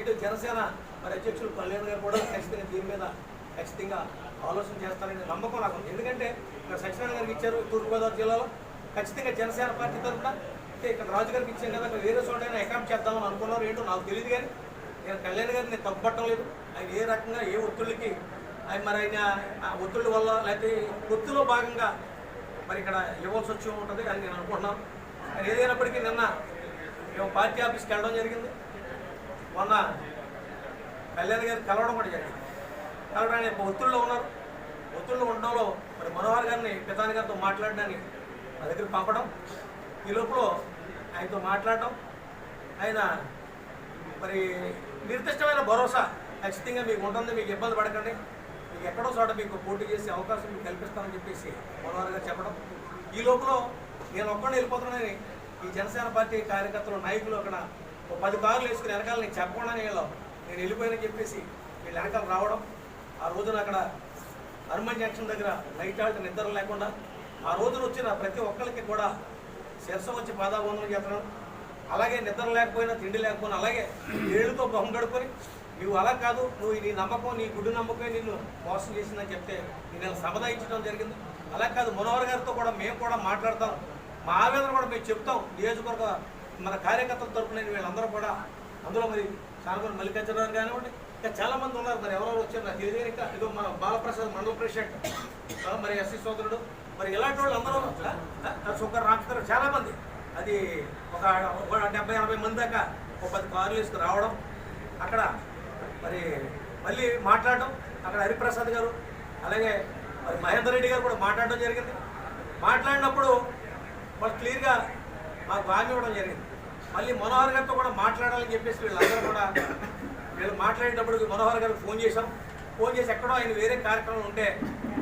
ఇటు జనసేన మరి అధ్యక్షులు కళ్యాణ్ గారు కూడా ఖచ్చితంగా దీని మీద ఖచ్చితంగా ఆలోచన చేస్తారని నమ్మకం నాకు ఉంది. ఎందుకంటే ఇక్కడ సత్యనారాయణ గారికి ఇచ్చారు తూర్పుగోదావరి జిల్లాలో. ఖచ్చితంగా జనసేన పార్టీ తరఫున అంటే ఇక్కడ రాజు గారికి ఇచ్చాం కదా ఇక్కడ వేరే చోట అకౌంట్ చేద్దామని అనుకున్నారు ఏంటో నాకు తెలియదు కానీ నేను కళ్యాణ్ గారిని నేను తప్పుపట్టం లేదు ఆయన ఏ రకంగా ఏ ఒత్తిళ్ళకి ఆయన మరి ఆయన ఆ ఒత్తిళ్ళ వల్ల లేకపోతే ఒత్తిడిలో భాగంగా మరి ఇక్కడ ఇవ్వాల్సి వచ్చి ఉంటుంది అని నేను అనుకుంటున్నాను. ఏదైనప్పటికీ నిన్న మేము పార్టీ ఆఫీస్కి వెళ్ళడం జరిగింది. మొన్న కళ్యాణ్ గారిని కలవడం కూడా జరిగింది. కలవడానికి ఒత్తిడిలో ఉన్నారు. ఒత్తిడిలో ఉండడంలో మరి మనోహర్ గారిని పితాని గారితో మాట్లాడడానికి మా దగ్గర పంపడం ఈ లోపల ఆయనతో మాట్లాడడం ఆయన మరి నిర్దిష్టమైన భరోసా ఖచ్చితంగా మీకు ఉంటుంది మీకు ఇబ్బంది పడకండి. మీకు ఎక్కడో చోట మీకు పోటీ చేసే అవకాశం మీకు కల్పిస్తామని చెప్పేసి మనోహర్ గారు చెప్పడం. ఈ లోపల నేను ఒక్కడే వెళ్ళిపోతున్నానని ఈ జనసేన పార్టీ కార్యకర్తలు నాయకులు అక్కడ ఒక పది కార్లు వేసుకుని వెనకాల నేను చెప్పకుండానే వెళ్ళాం. నేను వెళ్ళిపోయానని చెప్పేసి వీళ్ళు వెనకాల రావడం ఆ రోజున అక్కడ హనుమాన్ జంక్షన్ దగ్గర నైట్ ఆల్ట్ నిద్ర లేకుండా ఆ రోజున వచ్చిన ప్రతి ఒక్కరికి కూడా శిరస వచ్చి పాదాబంధనం చేస్తున్నాను. అలాగే నిద్ర లేకపోయినా తిండి లేకపోయినా అలాగే ఏళ్ళుతో బొహం గడుపుకొని నువ్వు అలా కాదు నువ్వు నీ నమ్మకం నీ గుడ్డు నమ్మకం నిన్ను మోసం చేసిందని చెప్తే నేను సముదాయించడం జరిగింది. అలా కాదు మనోహర్ గారితో కూడా మేము కూడా మాట్లాడతాం. మా ఆవేదన కూడా మేము చెప్తాం. నియోజకవర్గ మన కార్యకర్తల తరపున వీళ్ళందరూ కూడా అందులో మరి చాలా మల్లికార్జున కానివ్వండి ఇంకా చాలా మంది ఉన్నారు. మరి ఎవరెవరు వచ్చారు? నాకు తెలియదు ఇంకా. ఇదో మన బాలప్రసాద్ మండల ప్రెసిడెంట్ మరి ఎస్సీ సోదరుడు మరి ఇలాంటి వాళ్ళు అందరూ సుఖర్ రామచంద్ర చాలా మంది. అది ఒక ఒక డెబ్బై ఎనభై మంది దాకా ఒక పది కార్లు వేసుకు రావడం అక్కడ మరి మళ్ళీ మాట్లాడడం అక్కడ హరిప్రసాద్ గారు అలాగే మరి మహేందర్ రెడ్డి గారు కూడా మాట్లాడడం జరిగింది. మాట్లాడినప్పుడు వాళ్ళు క్లియర్గా మాకు హామీ ఇవ్వడం జరిగింది. మళ్ళీ మనోహర్ గారితో కూడా మాట్లాడాలని చెప్పేసి వీళ్ళందరూ కూడా వీళ్ళు మాట్లాడేటప్పుడు మనోహర్ గారికి ఫోన్ చేశాం. ఫోన్ చేసి ఎక్కడో ఆయన వేరే కార్యక్రమం ఉంటే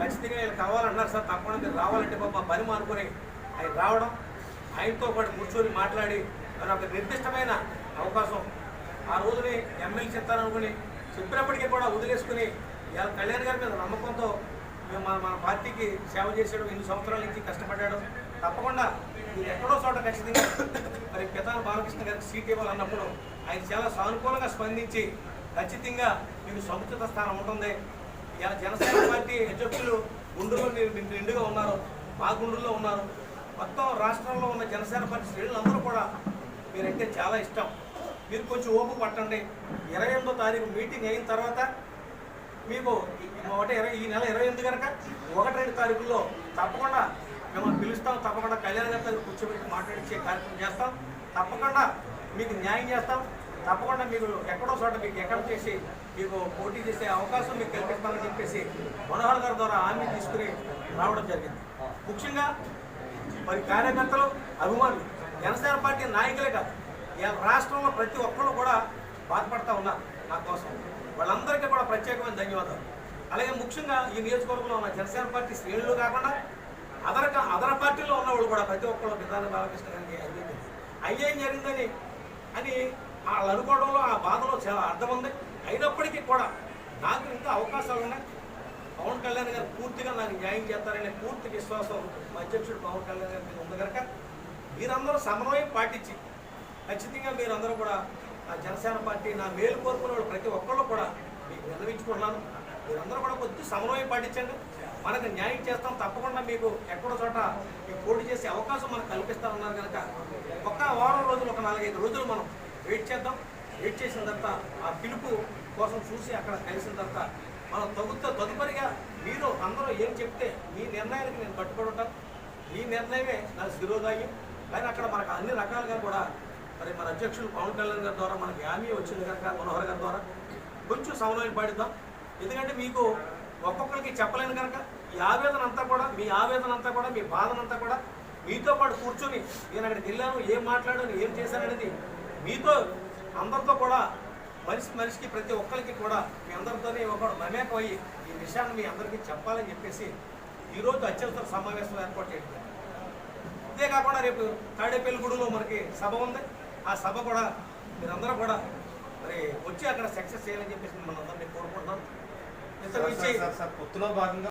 ఖచ్చితంగా వీళ్ళు కావాలన్నారు సార్ తప్పకుండా మీరు రావాలంటే పాప పని మానుకొని ఆయన రావడం ఆయనతో పాటు కూర్చొని మాట్లాడి మరి ఒక నిర్దిష్టమైన అవకాశం ఆ రోజుని ఎమ్మెల్యే చెప్తారనుకుని చెప్పినప్పటికీ కూడా వదిలేసుకుని వీళ్ళ కళ్యాణ్ గారి మీద నమ్మకంతో మేము మన మన పార్టీకి సేవ చేసేయడం ఎన్ని సంవత్సరాల నుంచి కష్టపడ్డాడు. తప్పకుండా మీరు ఎక్కడో చోట ఖచ్చితంగా మరి పితాన బాలకృష్ణ గారికి సీట్ ఇవ్వాలన్నప్పుడు ఆయన చాలా సానుకూలంగా స్పందించి ఖచ్చితంగా మీకు సముచిత స్థానం ఉంటుంది. ఇలా జనసేన పార్టీ అధ్యక్షులు గుండెలో నిండుగా ఉన్నారు మా గుండెల్లో ఉన్నారు. మొత్తం రాష్ట్రంలో ఉన్న జనసేన పార్టీ శ్రేణులందరూ కూడా మీరంటే చాలా ఇష్టం. మీరు కొంచెం ఓపు పట్టండి. ఇరవై ఎనిమిదో తారీఖు మీటింగ్ అయిన తర్వాత మీకు ఒకటి ఇరవై ఈ నెల ఇరవై ఎనిమిది కనుక ఒకటి రెండు తారీఖుల్లో తప్పకుండా తప్పకుండా కళ్యాణ గారి కూర్చోబెట్టి మాట్లాడించే కార్యక్రమం చేస్తాం. తప్పకుండా మీకు న్యాయం చేస్తాం. తప్పకుండా మీరు ఎక్కడో చోట మీకు ఎక్కడ చేసి మీకు పోటీ చేసే అవకాశం మీకు కల్పిస్తామని చెప్పేసి మనోహర్ గారి ద్వారా హామీ తీసుకుని రావడం జరిగింది. ముఖ్యంగా మరి కార్యకర్తలు అభిమానులు జనసేన పార్టీ నాయకులే కాదు ఇవాళ రాష్ట్రంలో ప్రతి ఒక్కరు కూడా బాధపడతా ఉన్నారు నా కోసం. వాళ్ళందరికీ కూడా ప్రత్యేకమైన ధన్యవాదాలు. అలాగే ముఖ్యంగా ఈ నియోజకవర్గంలో ఉన్న జనసేన పార్టీ శ్రేణులు కాకుండా అదర అదర పార్టీలో ఉన్నవాళ్ళు కూడా ప్రతి ఒక్కళ్ళు విధాన బాలకృష్ణ గారికి అయ్యింది అయ్యేం జరిగిందని అని వాళ్ళు అనుకోవడంలో ఆ బాధలో చాలా అర్థం ఉంది. అయినప్పటికీ కూడా నాకు ఇంకా అవకాశాలు ఉన్నాయి. పవన్ కళ్యాణ్ గారు పూర్తిగా నాకు న్యాయం చేస్తారనే పూర్తి విశ్వాసం మా అధ్యక్షుడు పవన్ కళ్యాణ్ గారి మీద ఉంది కనుక మీరందరూ సమన్వయం పాటించి ఖచ్చితంగా మీరందరూ కూడా నా జనసేన పార్టీ నా మేలు కోరుకునే వాళ్ళు ప్రతి ఒక్కళ్ళు కూడా మీకు విన్నవించుకుంటున్నాను. మీరందరూ కూడా కొద్ది సమన్వయం పాటించండి. మనకు న్యాయం చేస్తాం తప్పకుండా మీకు ఎక్కడో చోట మీకు పోటీ చేసే అవకాశం మనకు కల్పిస్తామన్నారు కనుక ఒక్క వారం రోజులు ఒక నాలుగైదు రోజులు మనం వెయిట్ చేద్దాం. వెయిట్ చేసిన తర్వాత ఆ పిలుపు కోసం చూసి అక్కడ కలిసిన తర్వాత మనం తగుతో తదుపరిగా మీరు అందరూ ఏం చెప్తే మీ నిర్ణయానికి నేను పట్టుబడి ఉంటాను. ఈ నిర్ణయమే నా శిరోధాయం కానీ అక్కడ మనకు అన్ని రకాలుగా కూడా మరి మన అధ్యక్షులు పవన్ కళ్యాణ్ గారి ద్వారా మనకి హామీ వచ్చింది కనుక మనోహర్ గారి ద్వారా కొంచెం సమన్వయం పాడిద్దాం ఎందుకంటే మీకు ఒక్కొక్కరికి చెప్పలేను కనుక ఈ ఆవేదన అంతా కూడా మీ ఆవేదన అంతా కూడా మీ బాధన అంతా కూడా మీతో పాటు కూర్చొని నేను అక్కడికి వెళ్ళాను ఏం మాట్లాడాను ఏం చేశాననేది మీతో అందరితో కూడా మనిషి మనిషికి ప్రతి ఒక్కరికి కూడా మీ అందరితోనే ఒకడు మమేకం ఈ విషయాన్ని మీ అందరికీ చెప్పాలని చెప్పేసి ఈరోజు అత్యవసర సమావేశం ఏర్పాటు చేయడం ఇదే కాకుండా రేపు తాడేపల్లిగూడలో మనకి సభ ఉంది. ఆ సభ కూడా మీరందరూ కూడా మరి వచ్చి అక్కడ సక్సెస్ చేయాలని చెప్పేసి మిమ్మల్ని అందరినీ కోరుకుంటున్నాం ఇంతకు మించి సార్, సార్, సార్, పొత్తులో భాగంగా